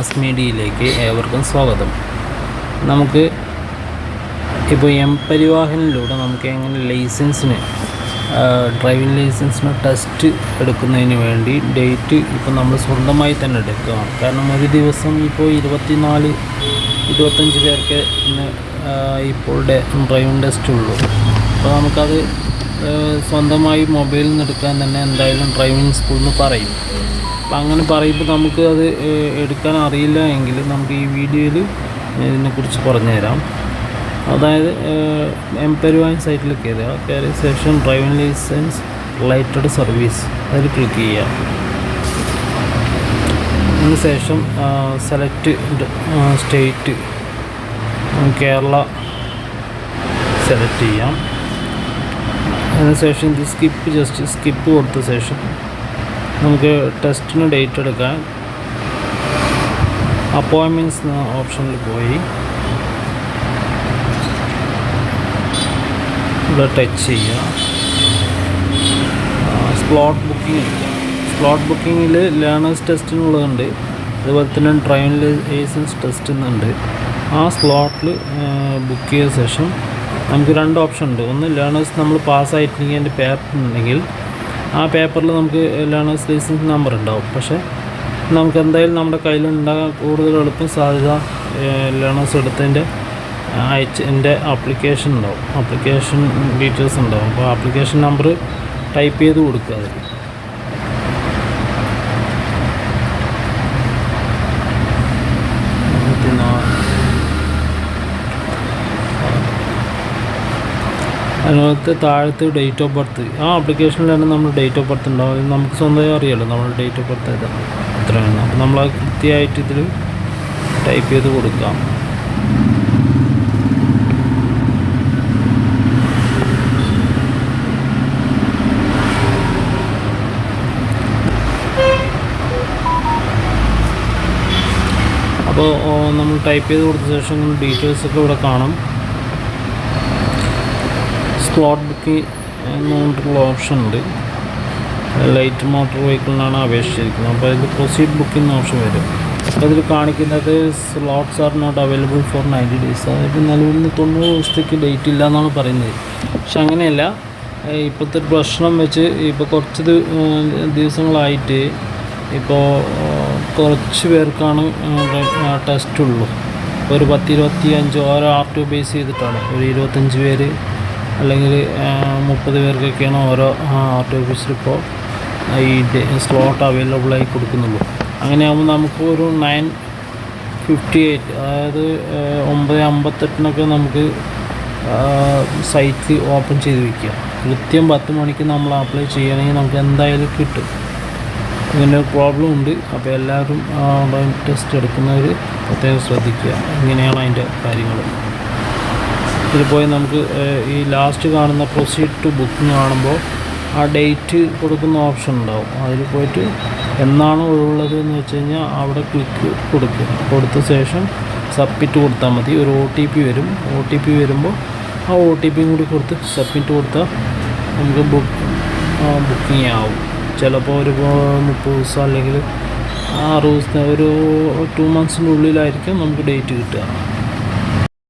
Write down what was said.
Mass മീഡിയയിലേക്ക് ഏവർക്കും സ്വാഗതം. നമുക്ക് ഇപ്പോൾ എം പരിവാഹനിലൂടെ നമുക്ക് എങ്ങനെ ലൈസൻസിന് ഡ്രൈവിംഗ് ലൈസൻസിന് ടെസ്റ്റ് എടുക്കുന്നതിന് വേണ്ടി ഡേറ്റ് ഇപ്പോൾ നമ്മൾ സ്വന്തമായി തന്നെ എടുക്കുകയാണ്. കാരണം ഒരു ദിവസം ഇപ്പോൾ ഇരുപത്തിനാല് ഇരുപത്തഞ്ച് പേർക്ക് ഇന്ന് ഇപ്പോൾ ഡ്രൈവിംഗ് ടെസ്റ്റ് ഉള്ളൂ. അപ്പോൾ നമുക്കത് സ്വന്തമായി മൊബൈലിൽ നിന്ന് എടുക്കാൻ തന്നെ എന്തായാലും ഡ്രൈവിംഗ് സ്കൂളിൽ നിന്ന് പറയും. അപ്പം അങ്ങനെ പറയുമ്പോൾ നമുക്ക് അത് എടുക്കാൻ അറിയില്ല എങ്കിൽ നമുക്ക് ഈ വീഡിയോയിൽ ഇതിനെക്കുറിച്ച് പറഞ്ഞുതരാം. അതായത് എം പെരുവാൻ സൈറ്റിൽ കയറുക കയറി session driving licence related service അതിൽ ക്ലിക്ക് ചെയ്യുക. അതിന് ശേഷം സെലക്ട് സ്റ്റേറ്റ് കേരള സെലക്ട് ചെയ്യാം. അതിനുശേഷം ഇത് സ്കിപ്പ് ജസ്റ്റ് സ്കിപ്പ് കൊടുത്ത ശേഷം നമുക്ക് ടെസ്റ്റിന് ഡേറ്റ് എടുക്കാൻ അപ്പോയിൻമെന്റ്സ് എന്ന ഓപ്ഷനിൽ പോയി. ഇവിടെ ടച്ച് ചെയ്യുക സ്ലോട്ട് ബുക്കിംഗ് എടുക്കുക സ്ലോട്ട് ബുക്കിങ്ങിൽ ലേണേഴ്സ് ടെസ്റ്റിനുള്ളതുണ്ട് അതുപോലെ തന്നെ ട്രെയിനിൽ ലൈസൻസ് ടെസ്റ്റ് എന്നുണ്ട് ആ സ്ലോട്ടിൽ ബുക്ക് ചെയ്ത ശേഷം നമുക്ക് രണ്ട് ഓപ്ഷൻ ഉണ്ട്. ഒന്ന് ലേണേഴ്സ് നമ്മൾ പാസ്സായിട്ടുണ്ടെങ്കിൽ അതിന്റെ പേപ്പർ ഉണ്ടെങ്കിൽ ആ പേപ്പറിൽ നമുക്ക് ലേണേഴ്സ് ലൈസൻസ് നമ്പർ ഉണ്ടാവും. പക്ഷേ നമുക്ക് എന്തായാലും നമ്മുടെ കയ്യിലുണ്ടാകാൻ കൂടുതൽ എളുപ്പം സാധ്യത ലേണേഴ്സ് എടുത്തതിന്റെ അയച്ച് എന്റെ ആപ്ലിക്കേഷൻ ഉണ്ടാവും. ആപ്ലിക്കേഷൻ ഡീറ്റെയിൽസ് ഉണ്ടാവും. അപ്പോൾ ആപ്ലിക്കേഷൻ നമ്പർ ടൈപ്പ് ചെയ്ത് കൊടുക്കുക അതിൽ അതിനകത്ത് താഴത്ത് ഡേറ്റ് ഓഫ് ബർത്ത് ആ ആപ്ലിക്കേഷനിൽ തന്നെ നമ്മൾ ഡേറ്റ് ഓഫ് ബർത്ത് ഉണ്ടാവും. നമുക്ക് സ്വന്തമായി അറിയാലോ നമ്മൾ ഡേറ്റ് ഓഫ് ബർത്ത് ഏതാണ് ഇത്രയാണ് അപ്പോൾ നമ്മൾ കൃത്യമായിട്ട് ഇതിൽ ടൈപ്പ് ചെയ്ത് കൊടുക്കാം. അപ്പോൾ നമ്മൾ ടൈപ്പ് ചെയ്ത് കൊടുത്ത ശേഷം ഡീറ്റെയിൽസ് ഒക്കെ ഇവിടെ കാണും. സ്ലോട്ട് ബുക്ക് എന്ന് പറഞ്ഞിട്ടുള്ള ഓപ്ഷൻ ഉണ്ട് ലൈറ്റ് മോട്ടോർ വെഹിക്കിളിനാണ് അപേക്ഷിച്ചിരിക്കുന്നത്. അപ്പോൾ ഇത് പ്രൊസീഡ് ബുക്കിംഗ് ഓപ്ഷൻ വരും. അപ്പോൾ ഇതിൽ കാണിക്കുന്നത് slots are not available for ninety days. അതായത് നിലവിൽ തൊണ്ണൂറ് ദിവസത്തേക്ക് ഡേറ്റ് ഇല്ല എന്നാണ് പറയുന്നത്. പക്ഷെ അങ്ങനെയല്ല. ഇപ്പോഴത്തെ ഒരു പ്രശ്നം വെച്ച് ഇപ്പോൾ കുറച്ച് ദിവസങ്ങളായിട്ട് ഇപ്പോൾ കുറച്ച് പേർക്കാണ് ടെസ്റ്റ് ഉള്ളൂ. ഒരു പത്ത് ഇരുപത്തി അഞ്ച് ഓരോ ആർ ടു ബേസ് ചെയ്തിട്ടാണ്. ഒരു ഇരുപത്തഞ്ച് പേര് അല്ലെങ്കിൽ മുപ്പത് പേർക്കൊക്കെയാണ് ഓരോ ആർ ടി ഓഫീസിൽ ഇപ്പോൾ ഈ സ്ലോട്ട് അവൈലബിളായി കൊടുക്കുന്നുള്ളൂ. അങ്ങനെയാകുമ്പോൾ നമുക്ക് ഒരു നയൻ ഫിഫ്റ്റി എയ്റ്റ് അതായത് ഒമ്പത് അമ്പത്തെട്ടിനൊക്കെ നമുക്ക് സൈറ്റ് ഓപ്പൺ ചെയ്ത് വയ്ക്കുക കൃത്യം പത്ത് മണിക്ക് നമ്മൾ അപ്ലൈ ചെയ്യണമെങ്കിൽ നമുക്ക് എന്തായാലും കിട്ടും. ഇങ്ങനെ ഒരു പ്രോബ്ലം ഉണ്ട്. അപ്പോൾ എല്ലാവരും ടെസ്റ്റ് എടുക്കുന്നവർ പ്രത്യേകം ശ്രദ്ധിക്കുക. ഇങ്ങനെയാണ് അതിന്റെ കാര്യങ്ങൾ. ഇതിൽ പോയി നമുക്ക് ഈ ലാസ്റ്റ് കാണുന്ന പ്രൊസീഡ് ടു ബുക്ക് എന്ന് കാണുമ്പോൾ ആ ഡേറ്റ് കൊടുക്കുന്ന ഓപ്ഷൻ ഉണ്ടാവും. അതിൽ പോയിട്ട് എന്നാണ് ഒഴിവുള്ളത് എന്ന് വെച്ച് കഴിഞ്ഞാൽ അവിടെ ക്ലിക്ക് കൊടുക്കുക. കൊടുത്ത ശേഷം സബ്മിറ്റ് കൊടുത്താൽ മതി. ഒരു ഒ ടി പി വരും. ഒ ടി പി വരുമ്പോൾ ആ ഒ ടി പിയും കൂടി കൊടുത്ത് സബ്മിറ്റ് കൊടുത്താൽ നമുക്ക് ബുക്ക് ബുക്കിംഗ് ആവും. ചിലപ്പോൾ ഒരു മുപ്പത് ദിവസം അല്ലെങ്കിൽ ആറ് ദിവസത്തെ ഒരു ടു മന്ത്സിന്റെ ഉള്ളിലായിരിക്കും നമുക്ക് ഡേറ്റ് കിട്ടുക.